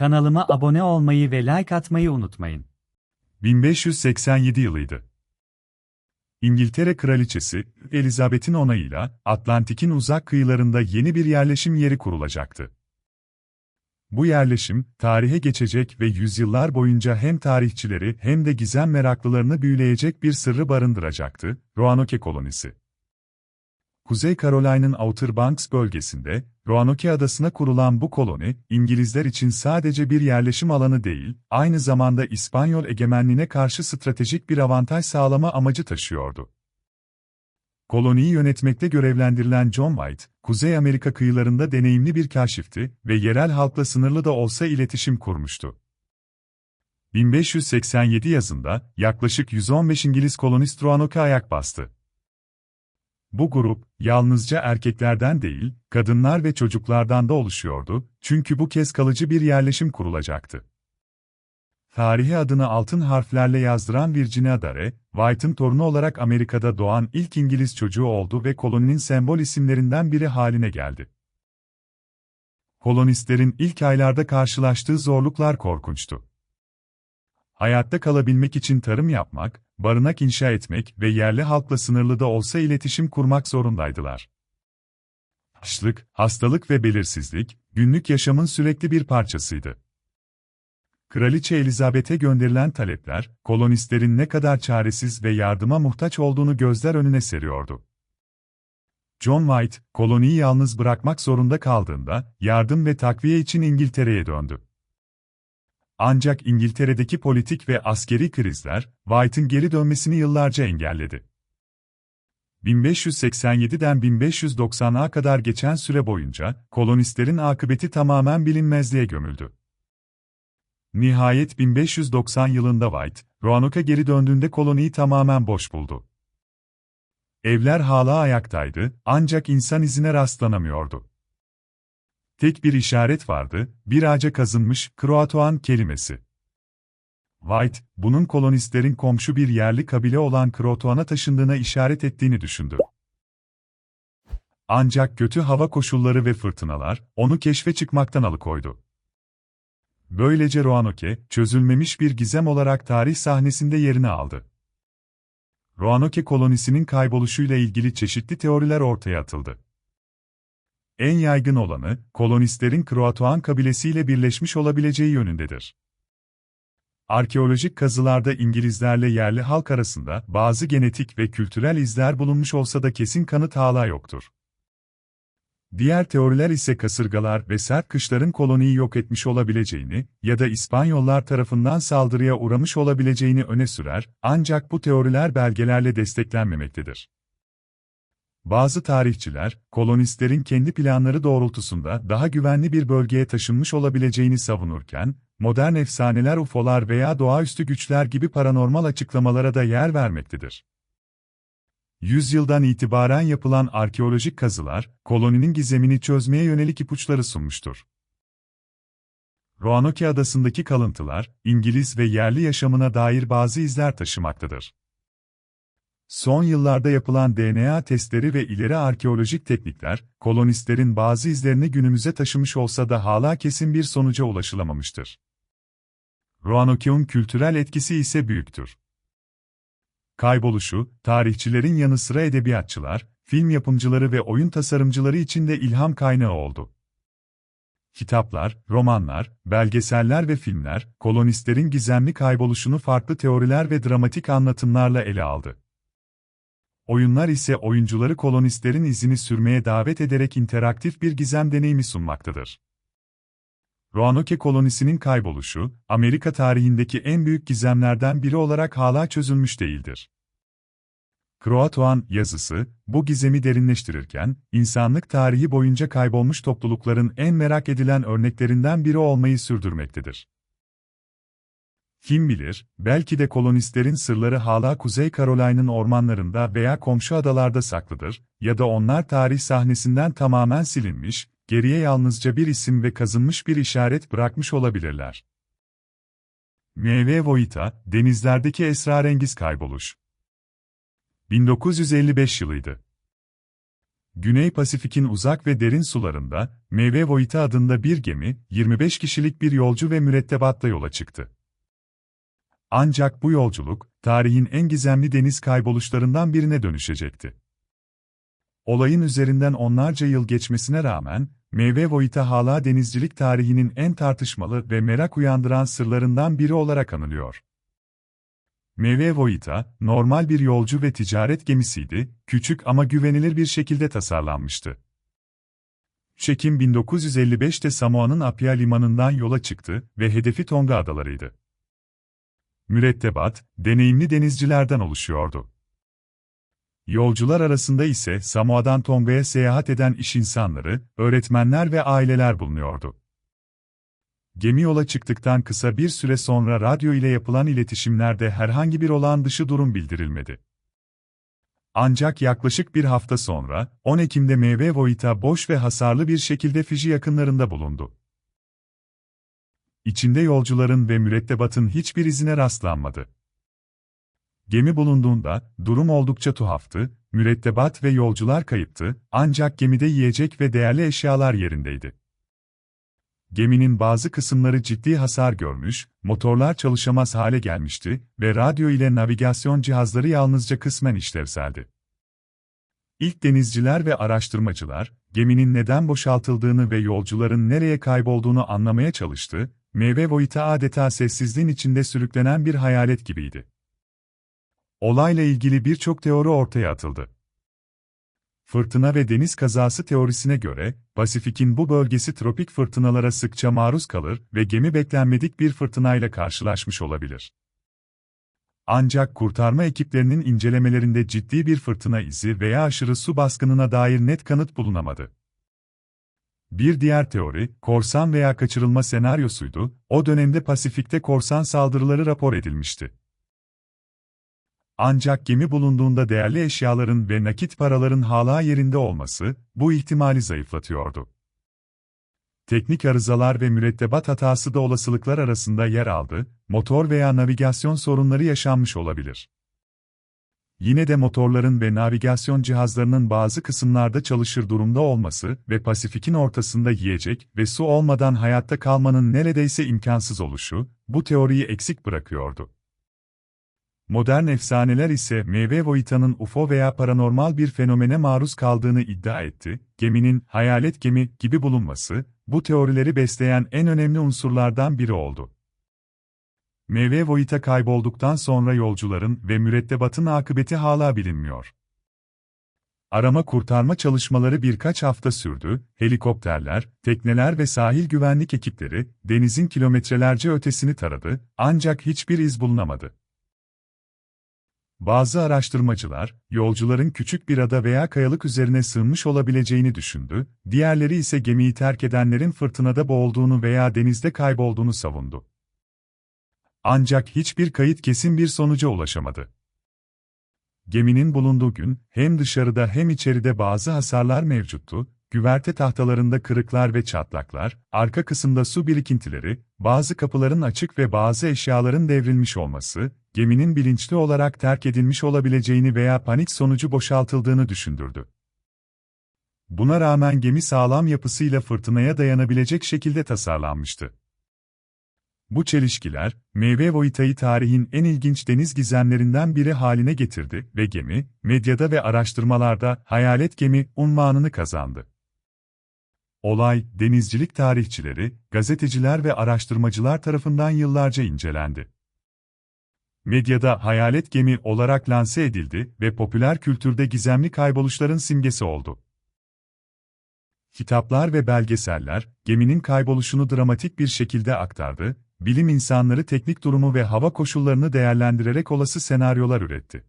Kanalıma abone olmayı ve like atmayı unutmayın. 1587 yılıydı. İngiltere Kraliçesi, Elizabeth'in onayıyla, Atlantik'in uzak kıyılarında yeni bir yerleşim yeri kurulacaktı. Bu yerleşim, tarihe geçecek ve yüzyıllar boyunca hem tarihçileri hem de gizem meraklılarını büyüleyecek bir sırrı barındıracaktı, Roanoke kolonisi. Kuzey Carolina'nın Outer Banks bölgesinde, Roanoke adasına kurulan bu koloni, İngilizler için sadece bir yerleşim alanı değil, aynı zamanda İspanyol egemenliğine karşı stratejik bir avantaj sağlama amacı taşıyordu. Koloniyi yönetmekte görevlendirilen John White, Kuzey Amerika kıyılarında deneyimli bir kaşifti ve yerel halkla sınırlı da olsa iletişim kurmuştu. 1587 yazında yaklaşık 115 İngiliz kolonist Roanoke ayak bastı. Bu grup, yalnızca erkeklerden değil, kadınlar ve çocuklardan da oluşuyordu, çünkü bu kez kalıcı bir yerleşim kurulacaktı. Tarihi adını altın harflerle yazdıran Virginia Dare, White'ın torunu olarak Amerika'da doğan ilk İngiliz çocuğu oldu ve koloninin sembol isimlerinden biri haline geldi. Kolonistlerin ilk aylarda karşılaştığı zorluklar korkunçtu. Hayatta kalabilmek için tarım yapmak, barınak inşa etmek ve yerli halkla sınırlı da olsa iletişim kurmak zorundaydılar. Açlık, hastalık ve belirsizlik, günlük yaşamın sürekli bir parçasıydı. Kraliçe Elizabeth'e gönderilen talepler, kolonistlerin ne kadar çaresiz ve yardıma muhtaç olduğunu gözler önüne seriyordu. John White, koloniyi yalnız bırakmak zorunda kaldığında, yardım ve takviye için İngiltere'ye döndü. Ancak İngiltere'deki politik ve askeri krizler, White'ın geri dönmesini yıllarca engelledi. 1587'den 1590'a kadar geçen süre boyunca, kolonistlerin akıbeti tamamen bilinmezliğe gömüldü. Nihayet 1590 yılında White, Roanoke'a geri döndüğünde koloniyi tamamen boş buldu. Evler hala ayaktaydı, ancak insan izine rastlanamıyordu. Tek bir işaret vardı, bir ağaca kazınmış Kroatoan kelimesi. White, bunun kolonistlerin komşu bir yerli kabile olan Kroatoan'a taşındığına işaret ettiğini düşündü. Ancak kötü hava koşulları ve fırtınalar, onu keşfe çıkmaktan alıkoydu. Böylece Roanoke, çözülmemiş bir gizem olarak tarih sahnesinde yerini aldı. Roanoke kolonisinin kayboluşuyla ilgili çeşitli teoriler ortaya atıldı. En yaygın olanı, kolonistlerin Kroatoan kabilesiyle birleşmiş olabileceği yönündedir. Arkeolojik kazılarda İngilizlerle yerli halk arasında bazı genetik ve kültürel izler bulunmuş olsa da kesin kanıt hala yoktur. Diğer teoriler ise kasırgalar ve sert kışların koloniyi yok etmiş olabileceğini ya da İspanyollar tarafından saldırıya uğramış olabileceğini öne sürer, ancak bu teoriler belgelerle desteklenmemektedir. Bazı tarihçiler, kolonistlerin kendi planları doğrultusunda daha güvenli bir bölgeye taşınmış olabileceğini savunurken, modern efsaneler UFO'lar veya doğaüstü güçler gibi paranormal açıklamalara da yer vermektedir. Yüzyıldan itibaren yapılan arkeolojik kazılar, koloninin gizemini çözmeye yönelik ipuçları sunmuştur. Roanoke adasındaki kalıntılar, İngiliz ve yerli yaşamına dair bazı izler taşımaktadır. Son yıllarda yapılan DNA testleri ve ileri arkeolojik teknikler, kolonistlerin bazı izlerini günümüze taşımış olsa da hala kesin bir sonuca ulaşılamamıştır. Roanoke'un kültürel etkisi ise büyüktür. Kayboluşu, tarihçilerin yanı sıra edebiyatçılar, film yapımcıları ve oyun tasarımcıları için de ilham kaynağı oldu. Kitaplar, romanlar, belgeseller ve filmler, kolonistlerin gizemli kayboluşunu farklı teoriler ve dramatik anlatımlarla ele aldı. Oyunlar ise oyuncuları kolonistlerin izini sürmeye davet ederek interaktif bir gizem deneyimi sunmaktadır. Roanoke kolonisinin kayboluşu, Amerika tarihindeki en büyük gizemlerden biri olarak hala çözülmüş değildir. Croatoan yazısı, bu gizemi derinleştirirken, insanlık tarihi boyunca kaybolmuş toplulukların en merak edilen örneklerinden biri olmayı sürdürmektedir. Kim bilir, belki de kolonistlerin sırları hala Kuzey Carolina'nın ormanlarında veya komşu adalarda saklıdır, ya da onlar tarih sahnesinden tamamen silinmiş, geriye yalnızca bir isim ve kazınmış bir işaret bırakmış olabilirler. M.V. Voita, denizlerdeki esrarengiz kayboluş. 1955 yılıydı. Güney Pasifik'in uzak ve derin sularında, Meyve Voita adında bir gemi, 25 kişilik bir yolcu ve mürettebatla yola çıktı. Ancak bu yolculuk, tarihin en gizemli deniz kayboluşlarından birine dönüşecekti. Olayın üzerinden onlarca yıl geçmesine rağmen, Meyve Voita hala denizcilik tarihinin en tartışmalı ve merak uyandıran sırlarından biri olarak anılıyor. Meyve Voita, normal bir yolcu ve ticaret gemisiydi, küçük ama güvenilir bir şekilde tasarlanmıştı. Çekim 1955'te Samoa'nın Apia limanından yola çıktı ve hedefi Tonga adalarıydı. Mürettebat, deneyimli denizcilerden oluşuyordu. Yolcular arasında ise Samoa'dan Tonga'ya seyahat eden iş insanları, öğretmenler ve aileler bulunuyordu. Gemi yola çıktıktan kısa bir süre sonra radyo ile yapılan iletişimlerde herhangi bir olağan dışı durum bildirilmedi. Ancak yaklaşık bir hafta sonra, 10 Ekim'de Meyve Voita boş ve hasarlı bir şekilde Fiji yakınlarında bulundu. İçinde yolcuların ve mürettebatın hiçbir izine rastlanmadı. Gemi bulunduğunda, durum oldukça tuhaftı, mürettebat ve yolcular kayıptı, ancak gemide yiyecek ve değerli eşyalar yerindeydi. Geminin bazı kısımları ciddi hasar görmüş, motorlar çalışamaz hale gelmişti ve radyo ile navigasyon cihazları yalnızca kısmen işlevseldi. İlk denizciler ve araştırmacılar, geminin neden boşaltıldığını ve yolcuların nereye kaybolduğunu anlamaya çalıştı, Meyve Voita adeta sessizliğin içinde sürüklenen bir hayalet gibiydi. Olayla ilgili birçok teori ortaya atıldı. Fırtına ve deniz kazası teorisine göre, Pasifik'in bu bölgesi tropik fırtınalara sıkça maruz kalır ve gemi beklenmedik bir fırtınayla karşılaşmış olabilir. Ancak kurtarma ekiplerinin incelemelerinde ciddi bir fırtına izi veya aşırı su baskınına dair net kanıt bulunamadı. Bir diğer teori, korsan veya kaçırılma senaryosuydu, o dönemde Pasifik'te korsan saldırıları rapor edilmişti. Ancak gemi bulunduğunda değerli eşyaların ve nakit paraların hala yerinde olması, bu ihtimali zayıflatıyordu. Teknik arızalar ve mürettebat hatası da olasılıklar arasında yer aldı, motor veya navigasyon sorunları yaşanmış olabilir. Yine de motorların ve navigasyon cihazlarının bazı kısımlarda çalışır durumda olması ve Pasifik'in ortasında yiyecek ve su olmadan hayatta kalmanın neredeyse imkansız oluşu, bu teoriyi eksik bırakıyordu. Modern efsaneler ise Meyve Voita'nın UFO veya paranormal bir fenomene maruz kaldığını iddia etti. Geminin hayalet gemi gibi bulunması, bu teorileri besleyen en önemli unsurlardan biri oldu. Meyve Voita kaybolduktan sonra yolcuların ve mürettebatın akıbeti hala bilinmiyor. Arama kurtarma çalışmaları birkaç hafta sürdü, helikopterler, tekneler ve sahil güvenlik ekipleri, denizin kilometrelerce ötesini taradı, ancak hiçbir iz bulunamadı. Bazı araştırmacılar, yolcuların küçük bir ada veya kayalık üzerine sığınmış olabileceğini düşündü, diğerleri ise gemiyi terk edenlerin fırtınada boğulduğunu veya denizde kaybolduğunu savundu. Ancak hiçbir kayıt kesin bir sonuca ulaşamadı. Geminin bulunduğu gün, hem dışarıda hem içeride bazı hasarlar mevcuttu, güverte tahtalarında kırıklar ve çatlaklar, arka kısımda su birikintileri, bazı kapıların açık ve bazı eşyaların devrilmiş olması, geminin bilinçli olarak terk edilmiş olabileceğini veya panik sonucu boşaltıldığını düşündürdü. Buna rağmen gemi sağlam yapısıyla fırtınaya dayanabilecek şekilde tasarlanmıştı. Bu çelişkiler, Meyve Voita'yı tarihin en ilginç deniz gizemlerinden biri haline getirdi ve gemi, medyada ve araştırmalarda hayalet gemi unvanını kazandı. Olay, denizcilik tarihçileri, gazeteciler ve araştırmacılar tarafından yıllarca incelendi. Medyada hayalet gemi olarak lanse edildi ve popüler kültürde gizemli kayboluşların simgesi oldu. Kitaplar ve belgeseller, geminin kayboluşunu dramatik bir şekilde aktardı, bilim insanları teknik durumu ve hava koşullarını değerlendirerek olası senaryolar üretti.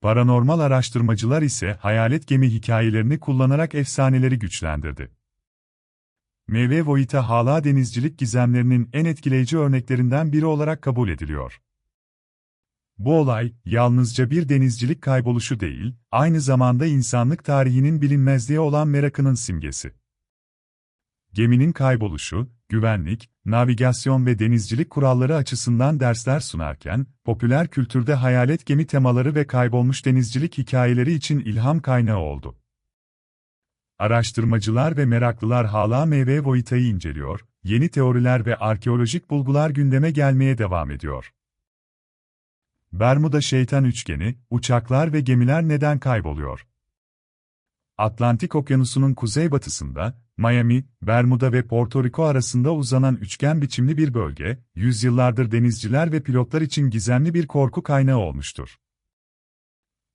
Paranormal araştırmacılar ise hayalet gemi hikayelerini kullanarak efsaneleri güçlendirdi. Meyve Voita hala denizcilik gizemlerinin en etkileyici örneklerinden biri olarak kabul ediliyor. Bu olay, yalnızca bir denizcilik kayboluşu değil, aynı zamanda insanlık tarihinin bilinmezliğe olan merakının simgesi. Geminin kayboluşu, güvenlik, navigasyon ve denizcilik kuralları açısından dersler sunarken, popüler kültürde hayalet gemi temaları ve kaybolmuş denizcilik hikayeleri için ilham kaynağı oldu. Araştırmacılar ve meraklılar hala MV Voita'yı inceliyor, yeni teoriler ve arkeolojik bulgular gündeme gelmeye devam ediyor. Bermuda Şeytan Üçgeni, uçaklar ve gemiler neden kayboluyor? Atlantik Okyanusu'nun kuzeybatısında, Miami, Bermuda ve Porto Rico arasında uzanan üçgen biçimli bir bölge, yüzyıllardır denizciler ve pilotlar için gizemli bir korku kaynağı olmuştur.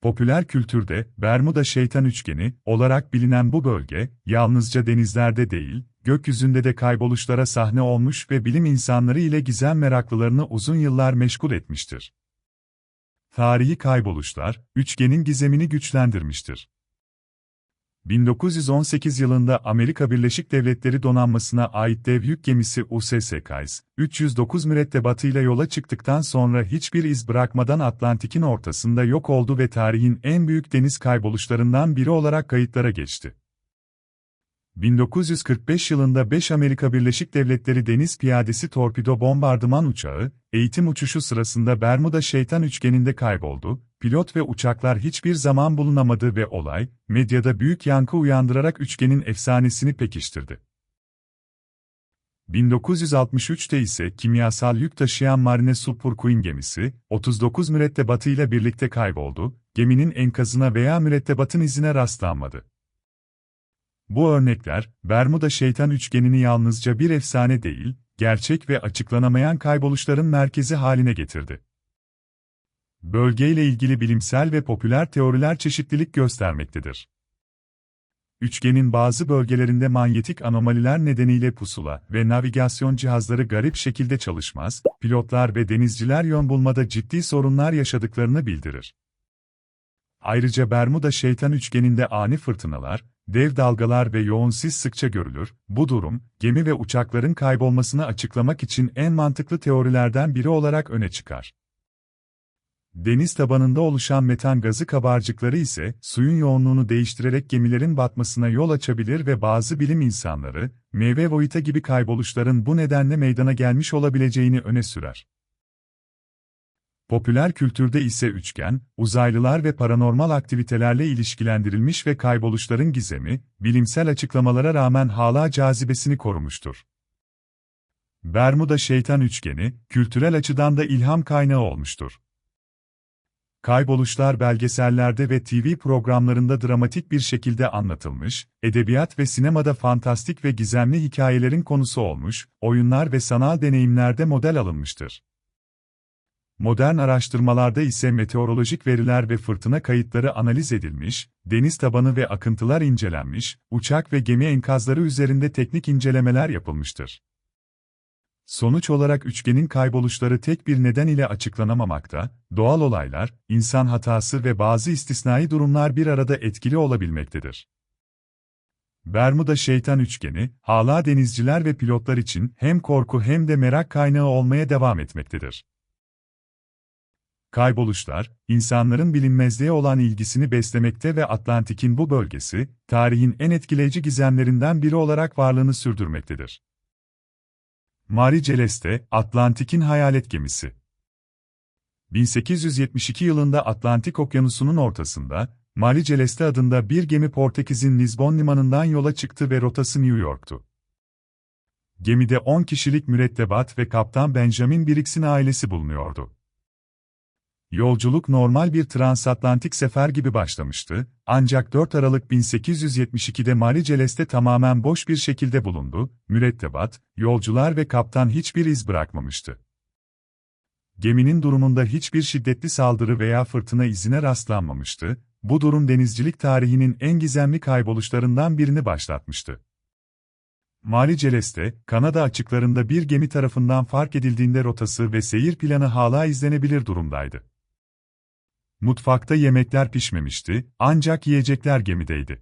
Popüler kültürde Bermuda Şeytan Üçgeni olarak bilinen bu bölge, yalnızca denizlerde değil, gökyüzünde de kayboluşlara sahne olmuş ve bilim insanları ile gizem meraklılarını uzun yıllar meşgul etmiştir. Tarihi kayboluşlar, üçgenin gizemini güçlendirmiştir. 1918 yılında Amerika Birleşik Devletleri donanmasına ait dev yük gemisi USS Kais, 309 mürettebatıyla yola çıktıktan sonra hiçbir iz bırakmadan Atlantik'in ortasında yok oldu ve tarihin en büyük deniz kayboluşlarından biri olarak kayıtlara geçti. 1945 yılında 5 Amerika Birleşik Devletleri deniz piyadesi torpido bombardıman uçağı, eğitim uçuşu sırasında Bermuda Şeytan Üçgeni'nde kayboldu, pilot ve uçaklar hiçbir zaman bulunamadı ve olay, medyada büyük yankı uyandırarak üçgenin efsanesini pekiştirdi. 1963'te ise kimyasal yük taşıyan Marine Super Queen gemisi, 39 mürettebatıyla birlikte kayboldu, geminin enkazına veya mürettebatın izine rastlanmadı. Bu örnekler, Bermuda şeytan üçgenini yalnızca bir efsane değil, gerçek ve açıklanamayan kayboluşların merkezi haline getirdi. Bölgeyle ilgili bilimsel ve popüler teoriler çeşitlilik göstermektedir. Üçgenin bazı bölgelerinde manyetik anomaliler nedeniyle pusula ve navigasyon cihazları garip şekilde çalışmaz, pilotlar ve denizciler yön bulmada ciddi sorunlar yaşadıklarını bildirir. Ayrıca Bermuda şeytan üçgeninde ani fırtınalar, dev dalgalar ve yoğun sis sıkça görülür. Bu durum, gemi ve uçakların kaybolmasını açıklamak için en mantıklı teorilerden biri olarak öne çıkar. Deniz tabanında oluşan metan gazı kabarcıkları ise suyun yoğunluğunu değiştirerek gemilerin batmasına yol açabilir ve bazı bilim insanları, meyve voita gibi kayboluşların bu nedenle meydana gelmiş olabileceğini öne sürer. Popüler kültürde ise üçgen, uzaylılar ve paranormal aktivitelerle ilişkilendirilmiş ve kayboluşların gizemi, bilimsel açıklamalara rağmen hala cazibesini korumuştur. Bermuda şeytan üçgeni, kültürel açıdan da ilham kaynağı olmuştur. Kayboluşlar belgesellerde ve TV programlarında dramatik bir şekilde anlatılmış, edebiyat ve sinemada fantastik ve gizemli hikayelerin konusu olmuş, oyunlar ve sanal deneyimlerde model alınmıştır. Modern araştırmalarda ise meteorolojik veriler ve fırtına kayıtları analiz edilmiş, deniz tabanı ve akıntılar incelenmiş, uçak ve gemi enkazları üzerinde teknik incelemeler yapılmıştır. Sonuç olarak üçgenin kayboluşları tek bir neden ile açıklanamamakta, doğal olaylar, insan hatası ve bazı istisnai durumlar bir arada etkili olabilmektedir. Bermuda şeytan üçgeni, hala denizciler ve pilotlar için hem korku hem de merak kaynağı olmaya devam etmektedir. Kayboluşlar, insanların bilinmezliğe olan ilgisini beslemekte ve Atlantik'in bu bölgesi, tarihin en etkileyici gizemlerinden biri olarak varlığını sürdürmektedir. Mari Celeste, Atlantik'in hayalet gemisi. 1872 yılında Atlantik Okyanusu'nun ortasında, Mari Celeste adında bir gemi Portekiz'in Lisbon limanından yola çıktı ve rotası New York'tu. Gemide 10 kişilik mürettebat ve kaptan Benjamin Briggs'in ailesi bulunuyordu. Yolculuk normal bir transatlantik sefer gibi başlamıştı, ancak 4 Aralık 1872'de Mari Celeste tamamen boş bir şekilde bulundu, mürettebat, yolcular ve kaptan hiçbir iz bırakmamıştı. Geminin durumunda hiçbir şiddetli saldırı veya fırtına izine rastlanmamıştı, bu durum denizcilik tarihinin en gizemli kayboluşlarından birini başlatmıştı. Mari Celeste, Kanada açıklarında bir gemi tarafından fark edildiğinde rotası ve seyir planı hala izlenebilir durumdaydı. Mutfakta yemekler pişmemişti, ancak yiyecekler gemideydi.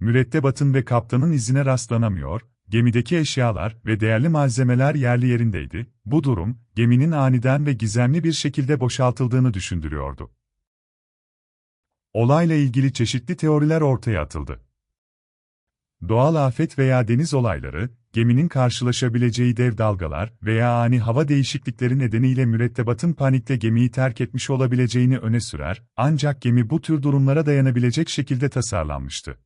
Mürettebatın ve kaptanın izine rastlanamıyor, gemideki eşyalar ve değerli malzemeler yerli yerindeydi. Bu durum, geminin aniden ve gizemli bir şekilde boşaltıldığını düşündürüyordu. Olayla ilgili çeşitli teoriler ortaya atıldı. Doğal afet veya deniz olayları, geminin karşılaşabileceği dev dalgalar veya ani hava değişiklikleri nedeniyle mürettebatın panikle gemiyi terk etmiş olabileceğini öne sürer, ancak gemi bu tür durumlara dayanabilecek şekilde tasarlanmıştı.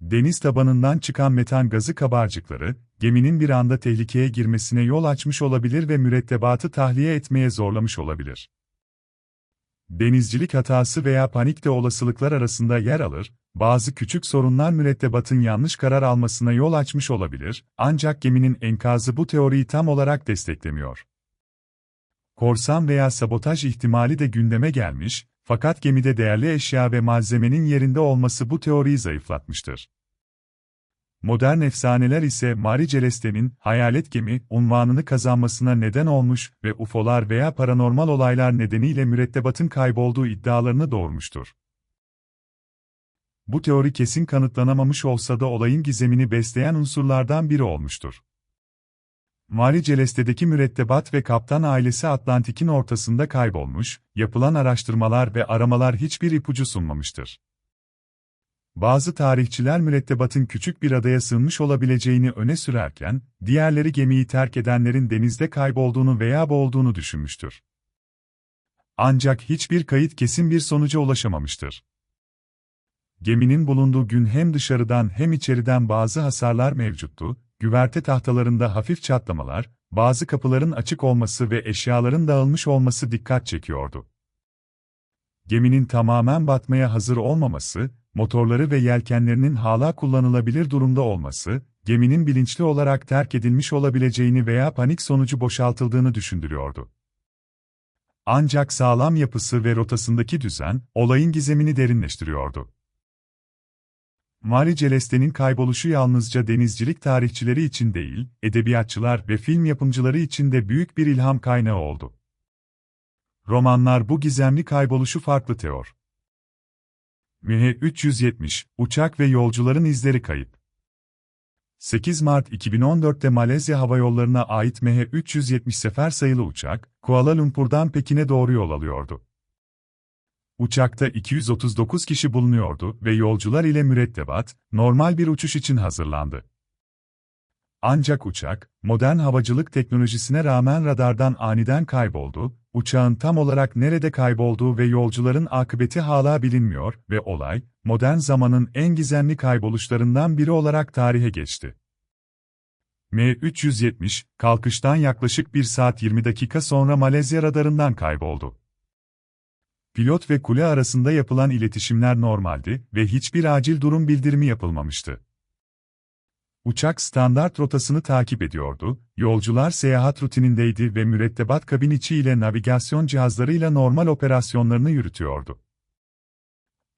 Deniz tabanından çıkan metan gazı kabarcıkları, geminin bir anda tehlikeye girmesine yol açmış olabilir ve mürettebatı tahliye etmeye zorlamış olabilir. Denizcilik hatası veya panik de olasılıklar arasında yer alır, bazı küçük sorunlar mürettebatın yanlış karar almasına yol açmış olabilir, ancak geminin enkazı bu teoriyi tam olarak desteklemiyor. Korsan veya sabotaj ihtimali de gündeme gelmiş, fakat gemide değerli eşya ve malzemenin yerinde olması bu teoriyi zayıflatmıştır. Modern efsaneler ise Mari Celeste'nin hayalet gemi unvanını kazanmasına neden olmuş ve UFO'lar veya paranormal olaylar nedeniyle mürettebatın kaybolduğu iddialarını doğurmuştur. Bu teori kesin kanıtlanamamış olsa da olayın gizemini besleyen unsurlardan biri olmuştur. Mari Celeste'deki mürettebat ve kaptan ailesi Atlantik'in ortasında kaybolmuş, yapılan araştırmalar ve aramalar hiçbir ipucu sunmamıştır. Bazı tarihçiler mürettebatın küçük bir adaya sığınmış olabileceğini öne sürerken, diğerleri gemiyi terk edenlerin denizde kaybolduğunu veya boğulduğunu düşünmüştür. Ancak hiçbir kayıt kesin bir sonuca ulaşamamıştır. Geminin bulunduğu gün hem dışarıdan hem içeriden bazı hasarlar mevcuttu, güverte tahtalarında hafif çatlamalar, bazı kapıların açık olması ve eşyaların dağılmış olması dikkat çekiyordu. Geminin tamamen batmaya hazır olmaması, motorları ve yelkenlerinin hala kullanılabilir durumda olması, geminin bilinçli olarak terk edilmiş olabileceğini veya panik sonucu boşaltıldığını düşündürüyordu. Ancak sağlam yapısı ve rotasındaki düzen, olayın gizemini derinleştiriyordu. Mari Celeste'nin kayboluşu yalnızca denizcilik tarihçileri için değil, edebiyatçılar ve film yapımcıları için de büyük bir ilham kaynağı oldu. Romanlar bu gizemli kayboluşu farklı teor. MH370, uçak ve yolcuların izleri kayıp. 8 Mart 2014'te Malezya Hava Yolları'na ait MH370 sefer sayılı uçak, Kuala Lumpur'dan Pekin'e doğru yol alıyordu. Uçakta 239 kişi bulunuyordu ve yolcular ile mürettebat, normal bir uçuş için hazırlandı. Ancak uçak, modern havacılık teknolojisine rağmen radardan aniden kayboldu, uçağın tam olarak nerede kaybolduğu ve yolcuların akıbeti hala bilinmiyor ve olay, modern zamanın en gizemli kayboluşlarından biri olarak tarihe geçti. M370, kalkıştan yaklaşık 1 saat 20 dakika sonra Malezya radarından kayboldu. Pilot ve kule arasında yapılan iletişimler normaldi ve hiçbir acil durum bildirimi yapılmamıştı. Uçak standart rotasını takip ediyordu, yolcular seyahat rutinindeydi ve mürettebat kabin içi ile navigasyon cihazlarıyla normal operasyonlarını yürütüyordu.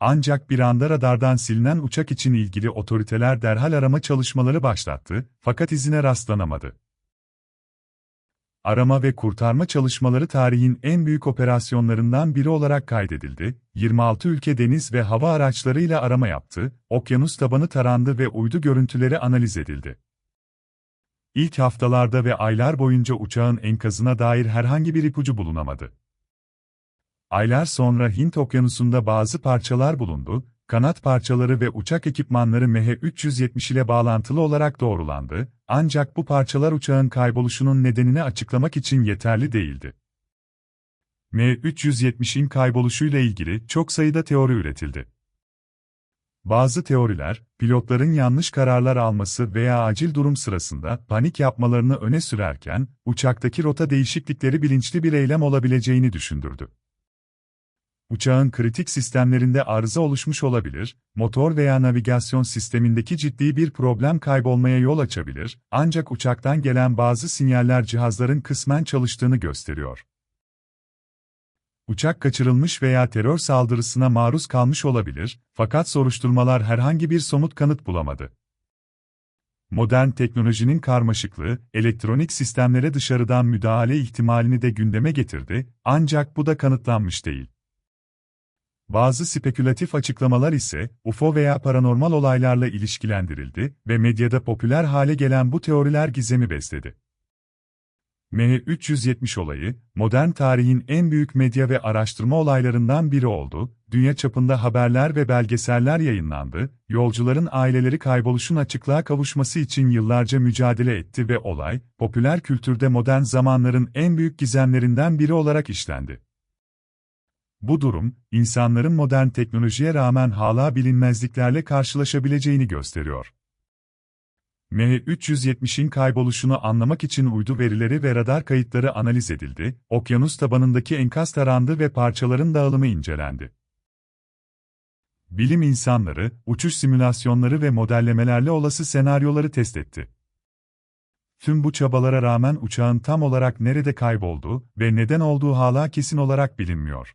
Ancak bir anda radardan silinen uçak için ilgili otoriteler derhal arama çalışmaları başlattı, fakat izine rastlanamadı. Arama ve kurtarma çalışmaları tarihin en büyük operasyonlarından biri olarak kaydedildi. 26 ülke deniz ve hava araçlarıyla arama yaptı, okyanus tabanı tarandı ve uydu görüntüleri analiz edildi. İlk haftalarda ve aylar boyunca uçağın enkazına dair herhangi bir ipucu bulunamadı. Aylar sonra Hint Okyanusu'nda bazı parçalar bulundu, kanat parçaları ve uçak ekipmanları MH370 ile bağlantılı olarak doğrulandı, ancak bu parçalar uçağın kayboluşunun nedenini açıklamak için yeterli değildi. M370'in kayboluşuyla ilgili çok sayıda teori üretildi. Bazı teoriler, pilotların yanlış kararlar alması veya acil durum sırasında panik yapmalarını öne sürerken, uçaktaki rota değişiklikleri bilinçli bir eylem olabileceğini düşündürdü. Uçağın kritik sistemlerinde arıza oluşmuş olabilir, motor veya navigasyon sistemindeki ciddi bir problem kaybolmaya yol açabilir, ancak uçaktan gelen bazı sinyaller cihazların kısmen çalıştığını gösteriyor. Uçak kaçırılmış veya terör saldırısına maruz kalmış olabilir, fakat soruşturmalar herhangi bir somut kanıt bulamadı. Modern teknolojinin karmaşıklığı, elektronik sistemlere dışarıdan müdahale ihtimalini de gündeme getirdi, ancak bu da kanıtlanmış değil. Bazı spekülatif açıklamalar ise UFO veya paranormal olaylarla ilişkilendirildi ve medyada popüler hale gelen bu teoriler gizemi besledi. MH370 olayı, modern tarihin en büyük medya ve araştırma olaylarından biri oldu, dünya çapında haberler ve belgeseller yayınlandı, yolcuların aileleri kayboluşun açıklığa kavuşması için yıllarca mücadele etti ve olay, popüler kültürde modern zamanların en büyük gizemlerinden biri olarak işlendi. Bu durum, insanların modern teknolojiye rağmen hala bilinmezliklerle karşılaşabileceğini gösteriyor. MH370'in kayboluşunu anlamak için uydu verileri ve radar kayıtları analiz edildi, okyanus tabanındaki enkaz tarandı ve parçaların dağılımı incelendi. Bilim insanları, uçuş simülasyonları ve modellemelerle olası senaryoları test etti. Tüm bu çabalara rağmen uçağın tam olarak nerede kaybolduğu ve neden olduğu hala kesin olarak bilinmiyor.